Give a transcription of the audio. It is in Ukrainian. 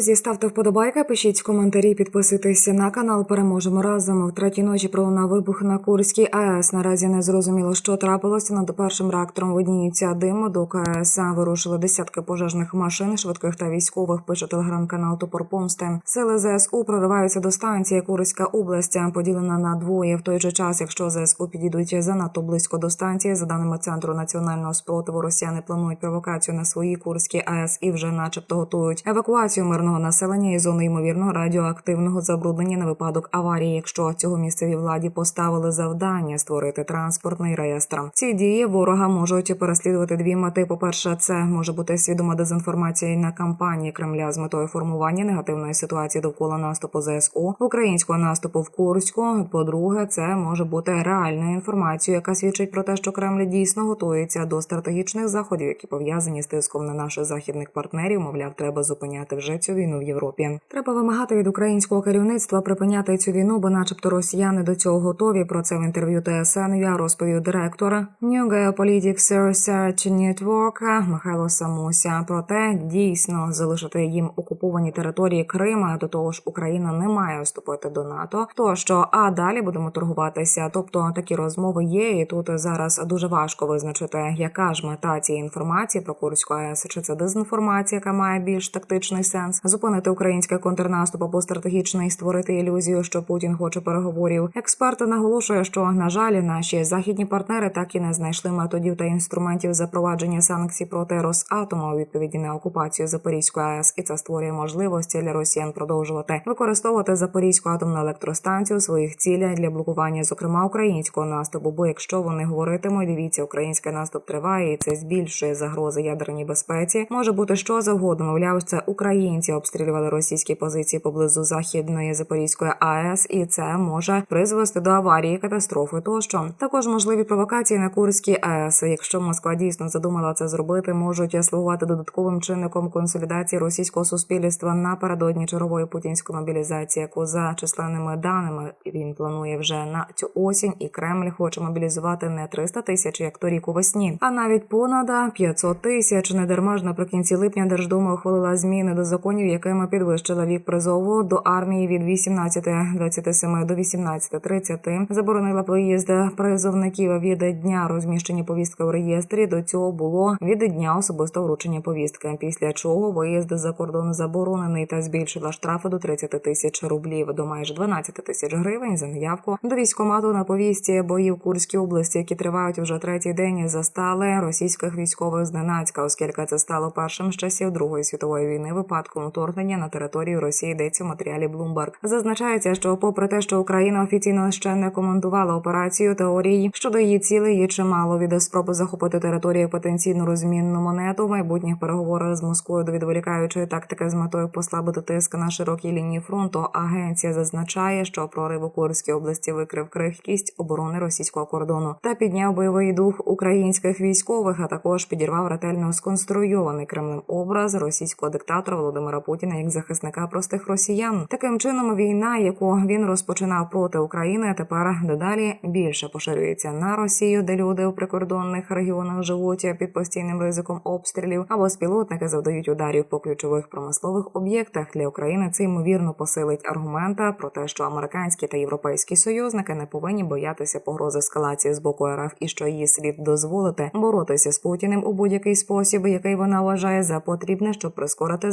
Друзі, ставте вподобайки, пишіть коментарі, підписуйтесь на канал. Переможемо разом. В третій ночі пролунав вибух на Курській АЕС. Наразі не зрозуміло, що трапилося. Над першим реактором видніється дим. До КАЕС вирушили десятки пожежних машин, швидких та військових. Пише телеграм-канал Топор Помсти. Сили ЗСУ прориваються до станції. Курська область поділена на двоє. В той же час, якщо ЗСУ підійдуть занадто близько до станції, за даними центру національного спротиву, росіяни планують провокацію на своїй Курській АЕС і вже, начебто, готують евакуацію мирного населення із зони ймовірного радіоактивного забруднення на випадок аварії, якщо цього місцевій владі поставили завдання створити транспортний реєстр. Ці дії ворога можуть переслідувати дві мети. По перше, це може бути свідома дезінформація на кампанії Кремля з метою формування негативної ситуації довкола наступу ЗСУ, українського наступу в Курську. По-друге, це може бути реальною інформацією, яка свідчить про те, що Кремль дійсно готується до стратегічних заходів, які пов'язані з тиском на наших західних партнерів. Мовляв, треба зупиняти вже цю війну в Європі. Треба вимагати від українського керівництва припиняти цю війну, бо, начебто, росіяни до цього готові. Про це в інтерв'ю ТСН я розповів директора New Geopolitics Research Network Михайло Самуся. Проте дійсно залишити їм окуповані території Крима. До того ж, Україна не має вступити до НАТО. То що а далі будемо торгуватися. Тобто такі розмови є, і тут зараз дуже важко визначити, яка ж мета цієї інформації про Курську АЕС, чи це дезінформація, яка має більш тактичний сенс, зупинити український контрнаступ або стратегічний створити ілюзію, що Путін хоче переговорів. Експерт наголошує, що на жаль, наші західні партнери так і не знайшли методів та інструментів запровадження санкцій проти Росатому у відповіді на окупацію Запорізької АЕС, і це створює можливості для росіян продовжувати використовувати Запорізьку атомну електростанцію у своїх цілях для блокування, зокрема українського наступу. Бо якщо вони говоритимуть, дивіться, український наступ триває, і це збільшує загрози ядерній безпеці. Може бути що завгодно. Мовляв, це українці обстрілювали російські позиції поблизу західної Запорізької АЕС, і це може призвести до аварії, катастрофи тощо. Також можливі провокації на Курській АЕС. Якщо Москва дійсно задумала це зробити, можуть слугувати додатковим чинником консолідації російського суспільства напередодні чергової путінської мобілізації, яку за численними даними він планує вже на цю осінь, і Кремль хоче мобілізувати не 300 тисяч, як торік у весні, а навіть понад 500 тисяч. Недарма ж наприкінці липня Держдума ухвалила зміни до законів, якими підвищила вік призову до армії від 18-27 до 18-30, заборонила виїзд призовників від дня розміщення повістки в реєстрі. До цього було від дня особистого вручення повістки. Після чого виїзд за кордон заборонений та збільшила штрафи до 30 тисяч рублів до майже 12 тисяч гривень за неявку до військомату на повісті бої в Курській області, які тривають уже третій день, застали російських військових зненацька, оскільки це стало першим з часів Другої світової війни випадком вторгнення на територію Росії. Йдеться в матеріалі Bloomberg. Зазначається, що, попри те, що Україна офіційно ще не коментувала операцію, теорій щодо її цілей є чимало від спроби захопити територію потенційну розмінну монету майбутніх переговорах з Москвою до відволікаючої тактики з метою послабити тиск на широкій лінії фронту. Агенція зазначає, що прорив у Курській області викрив крихкість оборони російського кордону та підняв бойовий дух українських військових, а також підірвав ретельно сконструйований Кремлем образ російського диктатора Володимира Путіна як захисника простих росіян. Таким чином, війна, яку він розпочинав проти України, тепер дедалі більше поширюється на Росію, де люди у прикордонних регіонах живуть під постійним ризиком обстрілів, або спілотники завдають ударів по ключових промислових об'єктах для України. Це ймовірно посилить аргумента про те, що американські та європейські союзники не повинні боятися погрози ескалації з боку РФ і що її слід дозволити боротися з Путіним у будь-який спосіб, який вона вважає за потрібне, щоб прискорити